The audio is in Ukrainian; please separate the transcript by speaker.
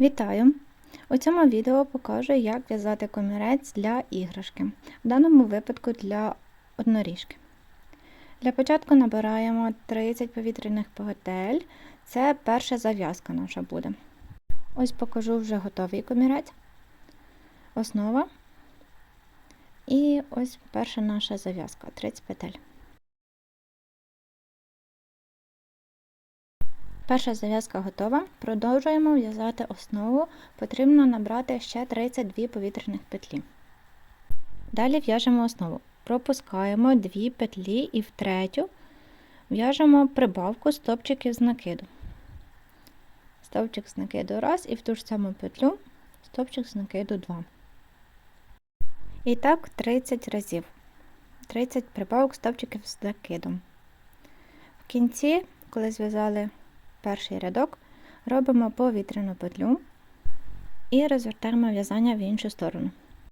Speaker 1: Вітаю! У цьому відео покажу, як в'язати комірець для іграшки, в даному випадку для одноріжки. Для початку набираємо 30 повітряних петель, це перша зав'язка наша буде. Ось покажу вже готовий комірець, основа. І ось перша наша зав'язка 30 петель. Перша зав'язка готова. Продовжуємо в'язати основу. Потрібно набрати ще 32 повітряних петлі. Далі в'яжемо основу. Пропускаємо 2 петлі і в третю в'яжемо прибавку стопчиків з накиду. Стовпчик з накиду 1 і в ту ж саму петлю стовпчик з накиду 2. І так 30 разів. 30 прибавок стовпчиків з накидом. В кінці, коли зв'язали перший рядок, робимо повітряну петлю і розвертаємо в'язання в іншу сторону.